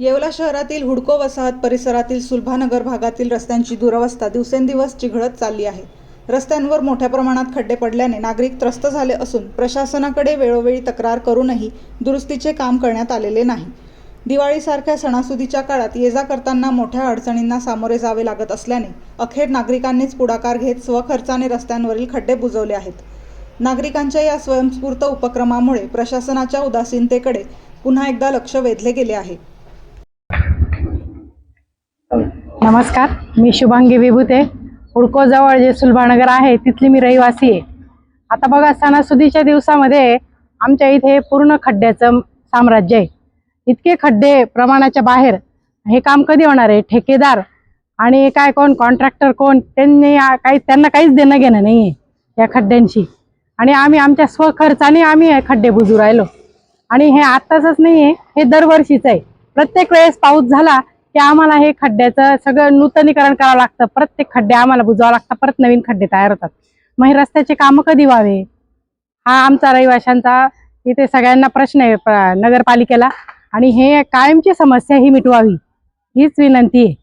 येवला शहरातील हुडको वसाहत परिसरातील सुलभानगर भागातील रस्त्यांची दुरवस्था दिवसेंदिवस चिघळत चालली आहे. रस्त्यांवर मोठ्या प्रमाणात खड्डे पडल्याने नागरिक त्रस्त झाले असून प्रशासनाकडे वेळोवेळी तक्रार करूनही दुरुस्तीचे काम करण्यात आलेले नाही. दिवाळीसारख्या सणासुदीच्या काळात ये जा करताना मोठ्या अडचणींना सामोरे जावे लागत असल्याने अखेर नागरिकांनीच पुढाकार घेत स्वखर्चाने रस्त्यांवरील खड्डे बुजवले आहेत. नागरिकांच्या या स्वयंस्फूर्त उपक्रमामुळे प्रशासनाच्या उदासीनतेकडे पुन्हा एकदा लक्ष वेधले गेले आहे. नमस्कार मी शुभांगी विभूते. हुडकोजवळ जे सुलभानगर आहे तिथली मी रहिवासी आहे. आता बघा सणासुदीच्या दिवसामध्ये आमच्या इथे पूर्ण खड्ड्याचं साम्राज्य आहे. इतके खड्डे प्रमाणाच्या बाहेर हे काम कधी होणार आहे? ठेकेदार आणि काय कोण? कॉन्ट्रॅक्टर कोण? त्यांनी काही त्यांना काहीच देणं घेणं नाही आहे या खड्ड्यांशी. आणि आम्ही आमच्या स्वखर्चाने आम्ही हे खड्डे बुजू राहिलो. आणि हे आत्ताच नाही आहे हे दरवर्षीच आहे. प्रत्येक वेळेस पाऊस झाला ते आम्हाला हे खड्ड्याचं सगळं नूतनीकरण करावं लागतं. प्रत्येक खड्डे आम्हाला बुजवावं लागतं परत नवीन खड्डे तयार होतात. मग हे रस्त्याचे कामं कधी व्हावे? हा आमचा रहिवाशांचा इथे सगळ्यांना प्रश्न आहे नगरपालिकेला. आणि हे कायमची समस्या ही मिटवावी. हीच विनंती आहे.